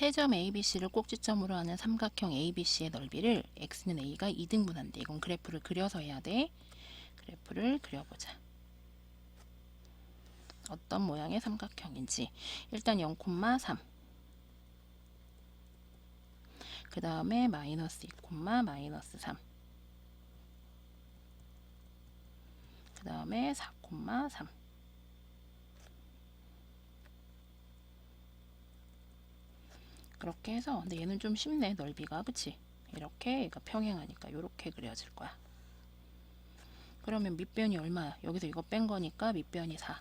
세 점 ABC를 꼭지점으로 하는 삼각형 ABC의 넓이를 x는 a가 2등분한대. 이건 그래프를 그려서 해야 돼. 그래프를 그려보자. 어떤 모양의 삼각형인지 일단 0,3. 그 다음에 마이너스 2, 마이너스 3. 그 다음에 4,3. 그렇게 해서 근데 얘는 좀 쉽네 넓이가. 그치? 이렇게 얘가 평행하니까 이렇게 그려질 거야. 그러면 밑변이 얼마야 여기서 이거 뺀 거니까 밑변이 4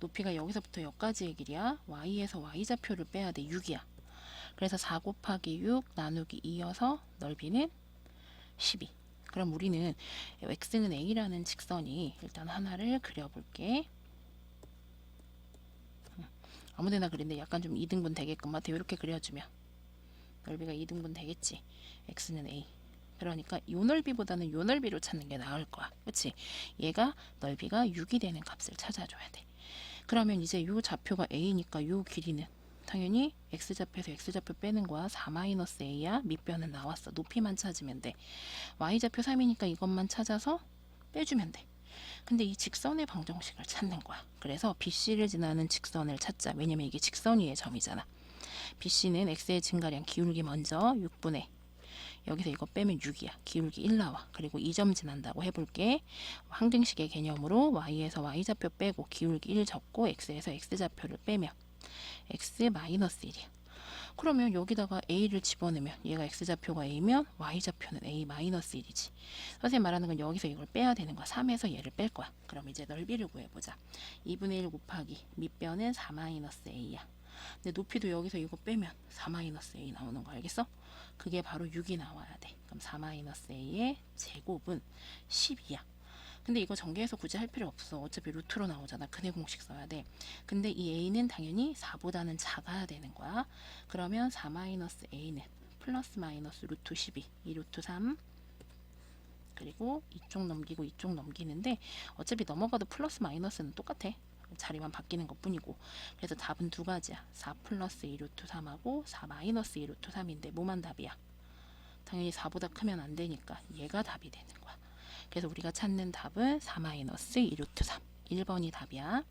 높이가 여기서부터 여기까지의 길이야. y에서 y좌표를 빼야 돼. 6이야. 그래서 4 곱하기 6 나누기 2여서 넓이는 12 그럼 우리는 x는 a라는 직선이 일단 하나를 그려볼게. 아무데나 그린데 약간 좀 2등분 되게끔. 같아. 이렇게 그려주면 넓이가 2등분 되겠지. X는 a. 그러니까 요 넓이보다는 요 넓이로 찾는 게 나을 거야. 그치? 얘가 넓이가 6이 되는 값을 찾아줘야 돼. 그러면 이제 요 좌표가 a니까 요 길이는? 당연히 x좌표에서 x좌표 빼는 거야. 4-a야. 밑변은 나왔어. 높이만 찾으면 돼. Y좌표 3이니까 이것만 찾아서 빼주면 돼. 근데 이 직선의 방정식을 찾는 거야. 그래서 BC를 지나는 직선을 찾자. 왜냐면 이게 직선 위의 점이잖아. BC는 x의 증가량 기울기 먼저 6분의 여기서 이거 빼면 6이야. 기울기 1 나와. 그리고 2점 지난다고 해볼게. 항등식의 개념으로 y에서 y좌표 빼고 기울기 1 적고 x에서 x좌표를 빼면 x 마이너스 1이야. 그러면 여기다가 a를 집어넣으면 얘가 x좌표가 a면 y좌표는 a 마이너스 1이지. 선생님 말하는 건 여기서 이걸 빼야 되는 거야. 3에서 얘를 뺄 거야. 그럼 이제 넓이를 구해보자. 2분의 1 곱하기 밑변은 4 마이너스 a야. 근데 높이도 여기서 이거 빼면 4 마이너스 a 나오는 거 알겠어? 그게 바로 6이 나와야 돼. 그럼 4 마이너스 a의 제곱은 12야. 근데 이거 전개해서 굳이 할 필요 없어. 어차피 루트로 나오잖아. 근해 공식 써야 돼. 근데 이 a는 당연히 4보다는 작아야 되는 거야. 그러면 4 마이너스 a는 플러스 마이너스 루트 12, 2 루트 3 그리고 이쪽 넘기고 이쪽 넘기는데 어차피 넘어가도 플러스 마이너스는 똑같아. 자리만 바뀌는 것 뿐이고 그래서 답은 두 가지야. 4 플러스 2 루트 3하고 4 마이너스 2 루트 3인데 뭐만 답이야? 당연히 4보다 크면 안 되니까 얘가 답이 되는 거야. 그래서 우리가 찾는 답은 4 마이너스 2 루트 3 1번이 답이야